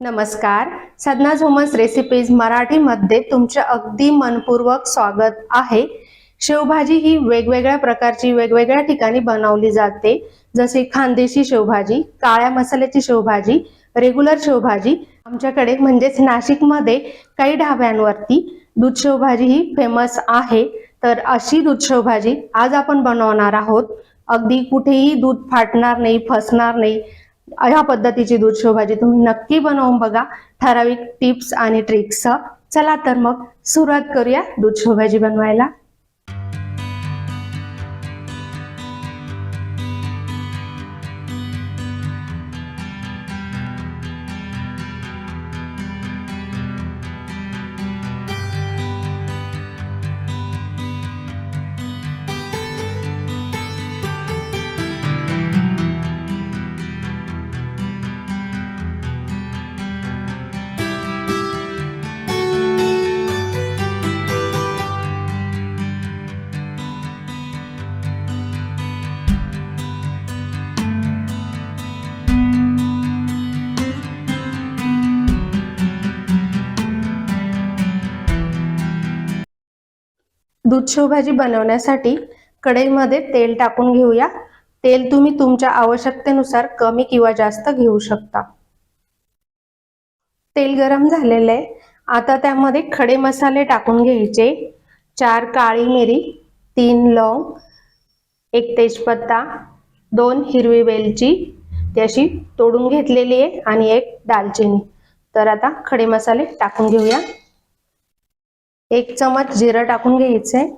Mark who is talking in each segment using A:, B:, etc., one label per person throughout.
A: नमस्कार. सदना झोमस रेसिपीज मराठीमध्ये तुमचे अगदी मनपूर्वक स्वागत आहे. शेवभाजी ही वेगवेगळ्या प्रकारची वेगवेगळ्या ठिकाणी बनवली जाते. जसे खानदेशी शेवभाजी काळ्या मसाल्याची शेवभाजी रेग्युलर शेवभाजी आमच्याकडे म्हणजेच नाशिकमध्ये काही ढाब्यांवरती दूध शेवभाजी ही फेमस आहे. तर अशी दूध शेवभाजी आज आपण बनवणार आहोत. अगदी कुठेही दूध फाटणार नाही फसणार नाही. ह्या पद्धतीची दूध शेवभाजी तुम्ही नक्की बनवून बघा. ठराविक टिप्स आणि ट्रिक्स चला तर मग सुरुवात करूया दूध शेवभाजी बनवायला. दूध शेवभाजी बनवण्यासाठी कढईमध्ये तेल टाकून घेऊया. तेल तुम्ही तुमच्या आवश्यकतेनुसार कमी किंवा जास्त घेऊ शकता. तेल गरम झालेलं आहे. आता त्यामध्ये खडे मसाले टाकून घ्यायचे. चार काळी मिरी तीन लवंग एक तेजपत्ता दोन हिरवी वेलची ती अशी तोडून घेतलेली आहे आणि एक दालचिनी. तर आता खडे मसाले टाकून घेऊया. एक चमच जिरं टाकून घ्यायचंय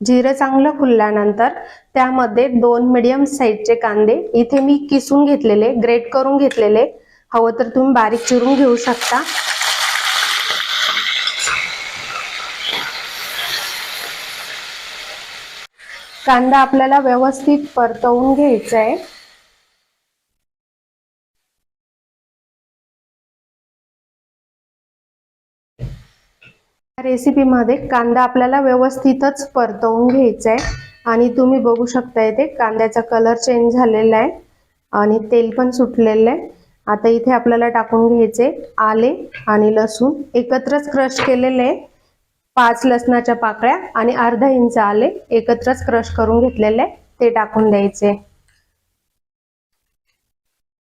A: जिरं चांगलं फुलल्यानंतर त्यामध्ये दोन मिडियम साईजचे कांदे इथे मी किसून घेतलेले ग्रेट करून घेतलेले. हवं तर तुम्ही बारीक चिरून घेऊ शकता. कांदा आपल्याला व्यवस्थित परतवून घ्यायचा आहे. रेसिपीमध्ये कांदा आपल्याला व्यवस्थितच परतवून घ्यायचा आहे आणि तुम्ही बघू शकता इथे कांद्याचा कलर चेंज झालेला आहे. आणि तेल पण सुटलेलं आहे. आता इथे आपल्याला टाकून घ्यायचे आले आणि लसूण. एकत्रच क्रश केलेले आहे. पाच लसणाच्या पाकळ्या आणि अर्धा इंच आले. एकत्रच क्रश करून घेतलेले आहे. ते टाकून द्यायचे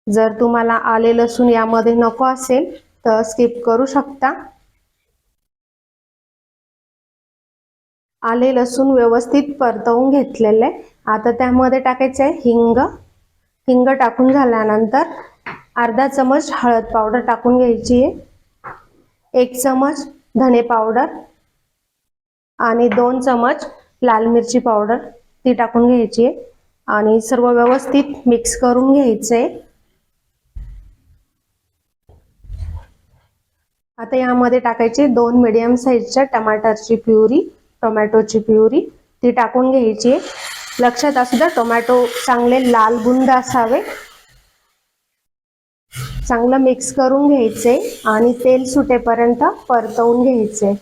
A: जर तुम्हाला आले लसूण यामध्ये नको असेल तर स्किप करू शकता. आले लसूण व्यवस्थित परतवून घेतलेले. आहे आता त्यामध्ये टाकायचं आहे हिंग. हिंग टाकून झाल्यानंतर अर्धा चमच हळद पावडर टाकून घ्यायची आहे. एक चमच धने पावडर आणि दोन चमच लाल मिरची पावडर ती टाकून घ्यायची आहे. आणि सर्व व्यवस्थित मिक्स करून घ्यायचं आहे आता यामध्ये टाकायचे दोन मिडियम साईजच्या टमाटरची प्युरी. टोमॅटोची प्युरी. ती टाकून घ्यायची. आहे लक्षात असू द्या टोमॅटो चांगले लाल बुंद असावे. चांगलं मिक्स करून घ्यायचे आणि तेल सुटेपर्यंत परतवून घ्यायचे.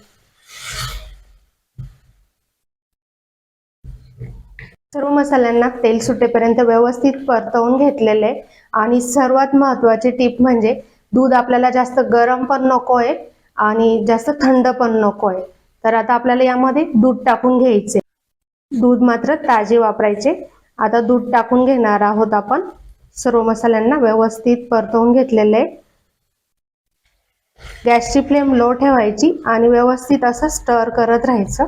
A: सर्व मसाल्यांना तेल सुटेपर्यंत व्यवस्थित परतवून घेतलेले. आणि सर्वात महत्वाची टीप म्हणजे दूध आपल्याला जास्त गरम पण नको आहे आणि जास्त थंड पण नको आहे तर आता आपल्याला यामध्ये दूध टाकून घ्यायचे. दूध मात्र ताजे वापरायचे. आता दूध टाकून घेणार आहोत आपण. सर्व मसाल्यांना व्यवस्थित परतवून घेतलेले. गॅसची फ्लेम लो ठेवायची आणि व्यवस्थित असं स्टर करत राहायचं.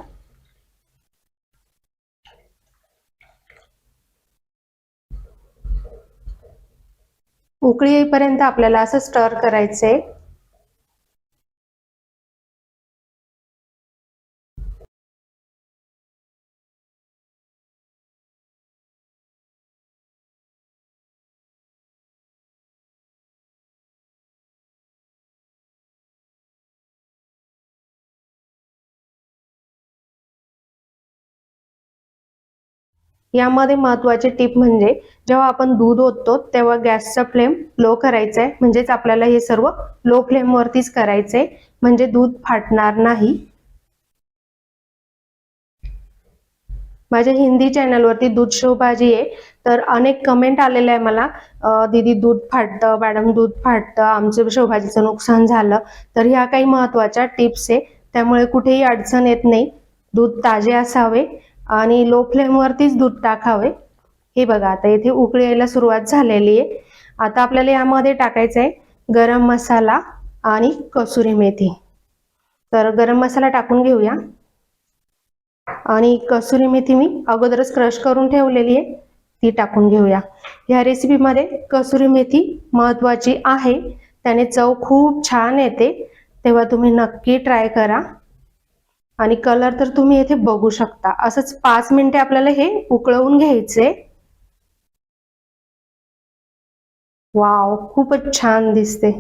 A: उकळी येईपर्यंत आपल्याला असं स्टर करायचंय. यामध्ये महत्वाची टीप म्हणजे जेव्हा आपण दूध ओततो तेव्हा गॅसचा फ्लेम लो करायचा आहे म्हणजेच आपल्याला हे सर्व लो फ्लेम वरतीच करायचंय. म्हणजे दूध फाटणार नाही. माझ्या हिंदी चॅनलवरती दूध शो भाजी आहे. तर अनेक कमेंट आलेले आहे मला. दीदी दूध फाटतं मॅडम दूध फाटतं आमचं शोभाजीचं नुकसान झालं. तर ह्या काही महत्त्वाच्या टिप्स आहे. त्यामुळे कुठेही अडचण येत नाही. दूध ताजे असावे. आणि लो फ्लेमवरतीच दूध टाकावे. हे बघा आता इथे उकळी यायला सुरुवात झालेली आहे. आता आपल्याला यामध्ये टाकायचं आहे गरम मसाला आणि कसुरी मेथी. तर गरम मसाला टाकून घेऊया. आणि कसुरी मेथी मी अगोदरच क्रश करून ठेवलेली आहे. ती टाकून घेऊया. ह्या रेसिपीमध्ये कसुरी मेथी महत्वाची आहे. त्याने चव खूप छान येते. तेव्हा तुम्ही नक्की ट्राय करा. आणि कलर तर तुम्ही येथे बघू शकता. असंच पाच मिनिटे आपल्याला हे उकळवून घ्यायचे. वाव खूपच छान दिसते.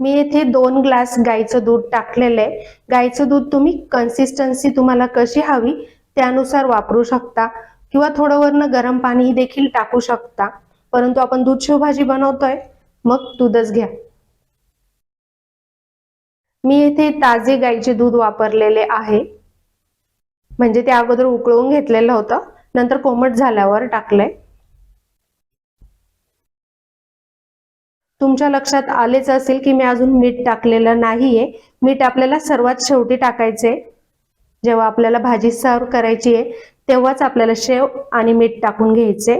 A: मी येथे दोन ग्लास गाईचं दूध टाकलेलं आहे. गाईचं दूध तुम्ही कन्सिस्टन्सी तुम्हाला कशी हवी त्यानुसार वापरू शकता किंवा थोडं वरनं गरम पाणी देखील टाकू शकता. परंतु आपण दूध शेवभाजी बनवतोय मग दूधच घ्या. मी येथे ताजे गाईचे दूध वापरलेले आहे. म्हणजे ते अगोदर उकळून घेतलेलं होतं. नंतर कोमट झाल्यावर टाकलंय. तुमच्या लक्षात आलेच असेल की मी अजून मीठ टाकलेलं नाहीये. मीठ आपल्याला सर्वात शेवटी टाकायचे. जेव्हा आपल्याला भाजी सर्व करायची आहे तेव्हाच आपल्याला शेव आणि मीठ टाकून घ्यायचे.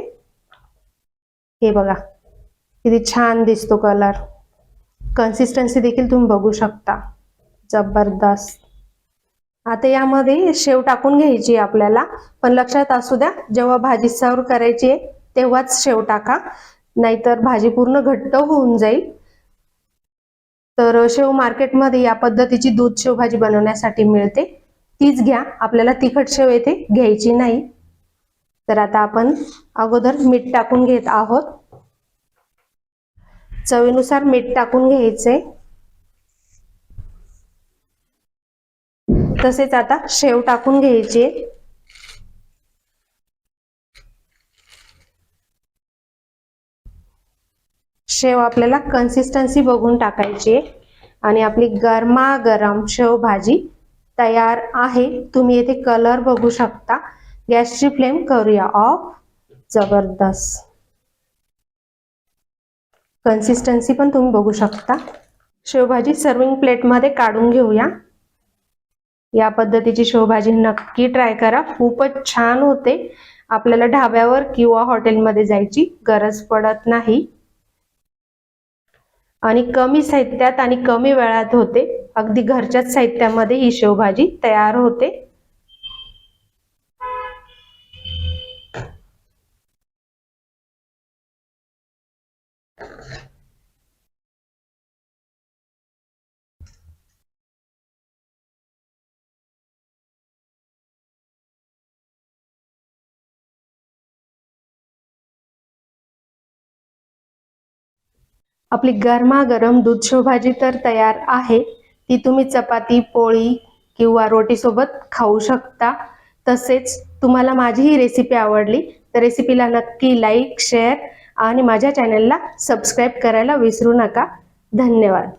A: हे बघा. किती छान दिसतो कलर कन्सिस्टन्सी देखील तुम्ही बघू शकता. जबरदस्त. आता यामध्ये शेव टाकून घ्यायची आहे आपल्याला. पण लक्षात असू द्या जेव्हा भाजी सर्व करायची आहे तेव्हाच शेव टाका. नाहीतर भाजी पूर्ण घट्ट होऊन जाईल. तर शेव मार्केटमध्ये या पद्धतीची दूध शेव भाजी बनवण्यासाठी मिळते. तीच घ्या. आपल्याला तिखट शेव येथे घ्यायची नाही. तर आता आपण अगोदर मीठ टाकून घेत आहोत. चवीनुसार मीठ टाकून घ्यायचे. तसेच आता शेव टाकून घ्यायचे. शेव आपल्याला कन्सिस्टन्सी बघून टाकायची आहे. आणि आपली गरमागरम शेव भाजी तयार आहे. तुम्ही येथे कलर बघू शकता. गॅसची फ्लेम करूया ऑफ जबरदस्त. कन्सिस्टन्सी पण तुम्ही बघू शकता. शेवभाजी सर्विंग प्लेटमध्ये काढून घेऊया. या पद्धतीची शेवभाजी नक्की ट्राय करा. खूपच छान होते. आपल्याला ढाब्यावर किंवा हॉटेलमध्ये जायची गरज पडत नाही. आणि कमी साहित्यात आणि कमी वेळात होते. अगदी घरच्याच साहित्यामध्ये ही शेवभाजी तयार होते. आपली गरमागरम दूध शेवभाजी तर तयार आहे. ती तुम्ही चपाती पोळी किंवा रोटीसोबत खाऊ शकता. तसेच तुम्हाला माझी ही रेसिपी आवडली तर रेसिपीला नक्की लाईक शेअर आणि माझ्या चॅनलला सबस्क्राईब करायला विसरू नका. धन्यवाद.